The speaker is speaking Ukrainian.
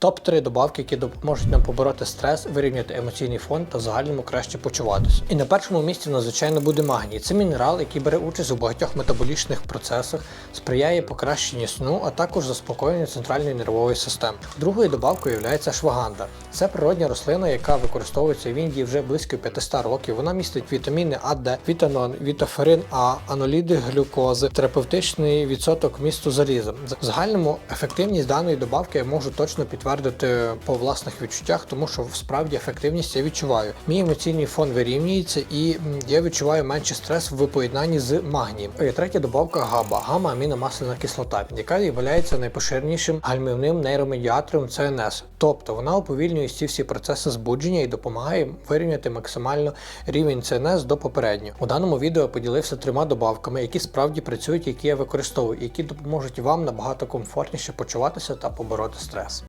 Топ-3 добавки, які допоможуть нам побороти стрес, вирівняти емоційний фон та в загальному краще почуватися. І на першому місці надзвичайно буде магній. Це мінерал, який бере участь у багатьох метаболічних процесах, сприяє покращенню сну, а також заспокоєнню центральної нервової системи. Другою добавкою є ашваганда. Це природня рослина, яка використовується в Індії вже близько 500 років. Вона містить вітаміни А, Д, вітанон, вітаферин А, аноліди глюкози, терапевтичний відсоток місту заліза. В загальному ефективність даної добавки я можу точно підтвердити по власних відчуттях, тому що справді ефективність я відчуваю. Мій емоційний фон вирівнюється і я відчуваю менше стрес в поєднанні з магнієм. І третя добавка габа, гамма аміномасляна кислота, яка є найпоширенішим гальмівним нейромедіатором ЦНС. Тобто вона уповільнює ці всі процеси збудження і допомагає вирівняти максимально рівень ЦНС до попереднього. У даному відео я поділився трьома добавками, які справді працюють, які я використовую, які допоможуть вам набагато комфортніше почуватися та побороти стрес.